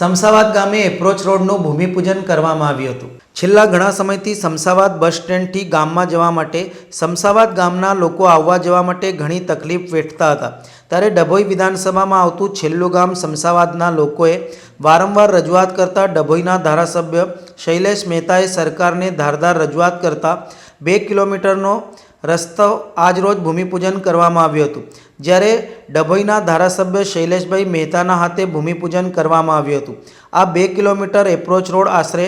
સમસાવાદ ગામે એપ્રોચ રોડનું ભૂમિપૂજન કરવામાં આવ્યું હતું. છેલ્લા ઘણા સમયથી સમસાવાદ બસ સ્ટેન્ડથી ગામમાં જવા માટે, સમસાવાદ ગામના લોકો આવવા જવા માટે ઘણી તકલીફ વેઠતા હતા. ત્યારે ડભોઈ વિધાનસભામાં આવતું છેલ્લું ગામ સમસાવાદના લોકોએ વારંવાર રજૂઆત કરતા ડભોઈના ધારાસભ્ય શૈલેષ મહેતાએ સરકારને ધારદાર રજૂઆત કરતા બે કિલોમીટરનો રસ્તો આજરોજ ભૂમિપૂજન કરવામાં આવ્યું હતું. જ્યારે ડભોઈના ધારાસભ્ય શૈલેષભાઈ મહેતાના હાથે ભૂમિપૂજન કરવામાં આવ્યું હતું. આ બે કિલોમીટર એપ્રોચ રોડ આશરે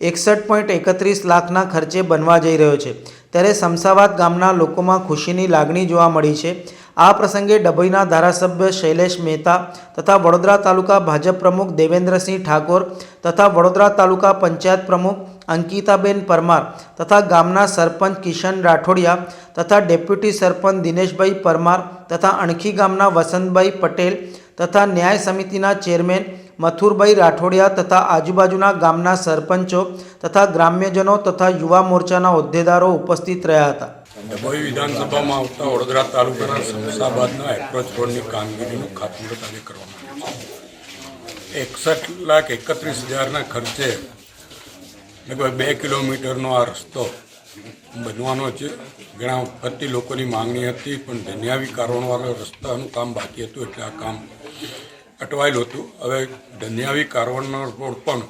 એકસઠ પોઈન્ટ એકત્રીસ લાખના ખર્ચે બનવા જઈ રહ્યો છે. ત્યારે સમસાવાદ ગામના લોકોમાં ખુશીની લાગણી જોવા મળી છે. આ પ્રસંગે ડભોઈના ધારાસભ્ય શૈલેષ મહેતા તથા વડોદરા તાલુકા ભાજપ પ્રમુખ દેવેન્દ્રસિંહ ઠાકોર તથા વડોદરા તાલુકા પંચાયત પ્રમુખ અંકિતાબેન પરમાર તથા ગામના સરપંચ કિશન રાઠોડિયા તથા ડેપ્યુટી સરપંચ દિનેશભાઈ પરમાર તથા અણખી ગામના વસંતભાઈ પટેલ તથા ન્યાય સમિતિના ચેરમેન મથુરભાઈ રાઠોડિયા તથા આજુબાજુના ગામના સરપંચો તથા ગ્રામ્યજનો તથા યુવા મોરચાના હોદ્દેદારો ઉપસ્થિત રહ્યા હતા. ડભોઈ વિધાનસભામાં આવતા વડોદરા તાલુકાના સમસાબાદના એપ્રોચ રોડની કામગીરીનું ખાતમુહૂર્ત આજે કરવામાં આવ્યું છે. એકસઠ લાખ એકત્રીસ હજારના ખર્ચે લગભગ બે કિલોમીટરનો આ રસ્તો બનવાનો છે. ઘણા વખતથી લોકોની માંગણી હતી, પણ ધન્યાવી કારણવાળા રસ્તાનું કામ બાકી હતું, એટલે આ કામ અટવાયેલું હતું. હવે ધન્યાવી કારવણનો રોડ પણ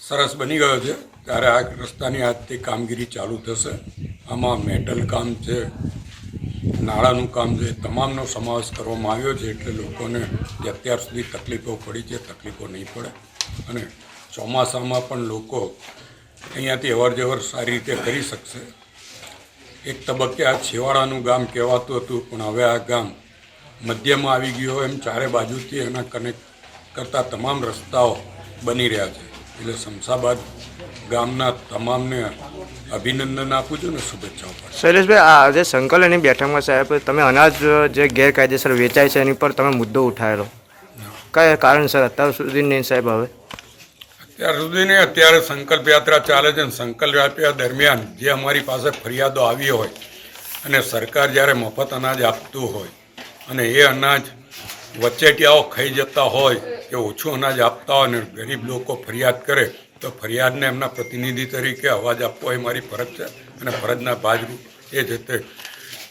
સરસ બની ગયો છે. ત્યારે આ રસ્તાની આજથી કામગીરી ચાલુ થશે. આમાં મેટલ કામ છે, નાળાનું કામ છે તમામનો સમાવેશ કરવામાં આવ્યો છે, એટલે લોકોને જે અત્યાર સુધી તકલીફો પડી છે, તકલીફો નહીં પડે. અને ચોમાસામાં પણ લોકો અહીંયાથી અવર જવર સારી રીતે કરી શકશે. એક તબક્કે આ છેવાડાનું ગામ કહેવાતું હતું પણ હવે આ ગામ મધ્યમાં આવી ગયું હોય એમ ચારે બાજુથી એના કનેક્ટ કરતા તમામ રસ્તાઓ બની રહ્યા છે. એટલે શમશાબાદ ગામના તમામને અભિનંદન આપું છું ને શુભેચ્છાઓ પણ શૈલેષભાઈ આ આજે સંકલનની બેઠકમાં સાહેબ તમે અનાજ જે ગેરકાયદેસર વેચાય છે એની પર તમે મુદ્દો ઉઠાવેલો. કયા કારણસર અત્યાર સુધી નહીં સાહેબ હવે? અત્યાર સુધીને અત્યારે સંકલ્પ યાત્રા ચાલે છે અને સંકલ્પ યાત્રા દરમિયાન જે અમારી પાસે ફરિયાદો આવી હોય અને સરકાર જ્યારે મફત અનાજ આપતું હોય અને એ અનાજ વચેટિયાઓ ખાઈ જતા હોય કે ઓછું અનાજ આપતા હોય અને ગરીબ લોકો ફરિયાદ કરે, તો ફરિયાદને એમના પ્રતિનિધિ તરીકે અવાજ આપવો એ મારી ફરજ છે અને ફરજના ભાગરૂપ એ જ રીતે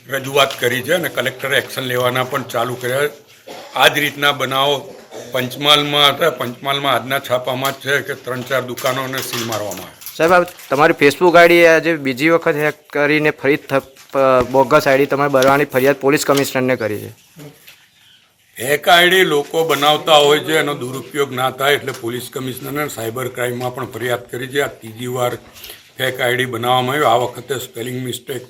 રજૂઆત કરી છે અને કલેક્ટરે એક્શન લેવાના પણ ચાલુ કર્યા આ જ રીતના બનાવો પંચમહાલમાં હતા. પંચમહાલમાં આજના છાપામાં જ છે કે ત્રણ ચાર દુકાનોને સીલ મારવામાં આવે. સાહેબ આ તમારી ફેસબુક આઈડી આજે બીજી વખત હેક કરીને ફરી બોગસ આઈડી તમારે બનવાની ફરિયાદ પોલીસ કમિશનરને કરી છે. હેક આઈડી લોકો બનાવતા હોય છે એનો દુરુપયોગ ના થાય એટલે પોલીસ કમિશનરને સાયબર ક્રાઇમમાં પણ ફરિયાદ કરી છે. આ ત્રીજી વાર ફેક આઈડી બનાવવામાં આવ્યું. આ વખતે સ્પેલિંગ મિસ્ટેક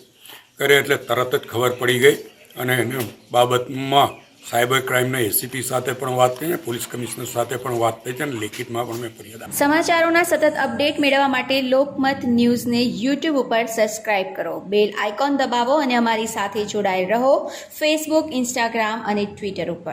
કરે એટલે તરત જ ખબર પડી ગઈ અને એને બાબતમાં સાયબર ક્રાઇમના એસીપી સાથે પણ વાત થઈ પોલીસ કમિશનર સાથે પણ વાત થઈ છે અને લેખિતમાં પણ મેં ફરિયાદ સમાચારોના સતત અપડેટ મેળવવા માટે લોકમત ન્યૂઝને યુટ્યુબ ઉપર સબસ્ક્રાઇબ કરો. બેલ આઇકોન દબાવો અને અમારી સાથે જોડાયેલ રહો. ફેસબુક ઇન્સ્ટાગ્રામ અને ટ્વિટર ઉપર.